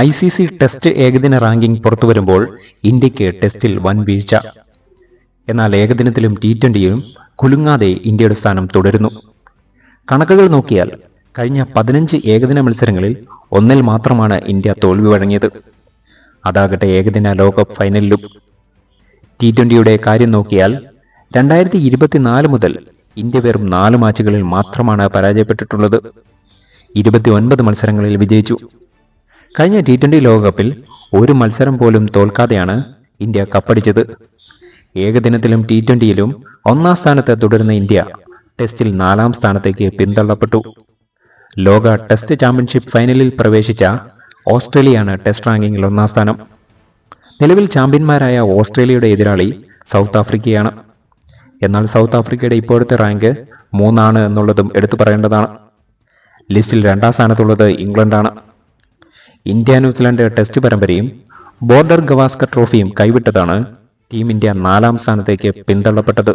I C C test ഏകദിന ranking പുറത്തുവരുമ്പോൾ ഇന്ത്യയ്ക്ക് ടെസ്റ്റിൽ വൻ വീഴ്ച. എന്നാൽ ഏകദിനത്തിലും ടി ട്വന്റിയിലും കുലുങ്ങാതെ ഇന്ത്യയുടെ സ്ഥാനം തുടരുന്നു. കണക്കുകൾ നോക്കിയാൽ കഴിഞ്ഞ പതിനഞ്ച് ഏകദിന മത്സരങ്ങളിൽ ഒന്നിൽ മാത്രമാണ് ഇന്ത്യ തോൽവി വഴങ്ങിയത്. അതാകട്ടെ ഏകദിന ലോകകപ്പ് ഫൈനലിലും. ടി ട്വന്റിയുടെ കാര്യം നോക്കിയാൽ രണ്ടായിരത്തി ഇരുപത്തിനാല് മുതൽ ഇന്ത്യ വെറും നാല് മാച്ചുകളിൽ മാത്രമാണ് പരാജയപ്പെട്ടിട്ടുള്ളത്. ഇരുപത്തി ഒൻപത് മത്സരങ്ങളിൽ വിജയിച്ചു. കഴിഞ്ഞ ടി ട്വന്റി ലോകകപ്പിൽ ഒരു മത്സരം പോലും തോൽക്കാതെയാണ് ഇന്ത്യ കപ്പടിച്ചത്. ഏകദിനത്തിലും ടി ട്വന്റിയിലും ഒന്നാം സ്ഥാനത്ത് തുടരുന്ന ഇന്ത്യ ടെസ്റ്റിൽ നാലാം സ്ഥാനത്തേക്ക് പിന്തള്ളപ്പെട്ടു. ലോക ടെസ്റ്റ് ചാമ്പ്യൻഷിപ്പ് ഫൈനലിൽ പ്രവേശിച്ച ഓസ്ട്രേലിയയാണ് ടെസ്റ്റ് റാങ്കിങ്ങിൽ ഒന്നാം സ്ഥാനം. നിലവിൽ ചാമ്പ്യന്മാരായ ഓസ്ട്രേലിയയുടെ എതിരാളി സൗത്ത് ആഫ്രിക്കയാണ്. എന്നാൽ സൗത്ത് ആഫ്രിക്കയുടെ ഇപ്പോഴത്തെ റാങ്ക് മൂന്നാണ് എന്നുള്ളതും എടുത്തു പറയേണ്ടതാണ്. ലിസ്റ്റിൽ രണ്ടാം സ്ഥാനത്തുള്ളത് ഇംഗ്ലണ്ടാണ്. ഇന്ത്യ ന്യൂസിലാൻഡ് ടെസ്റ്റ് പരമ്പരയും ബോർഡർ ഗവാസ്കർ ട്രോഫിയും കൈവിട്ടതാണ് ടീം ഇന്ത്യ നാലാം സ്ഥാനത്തേക്ക് പിന്തള്ളപ്പെട്ടത്.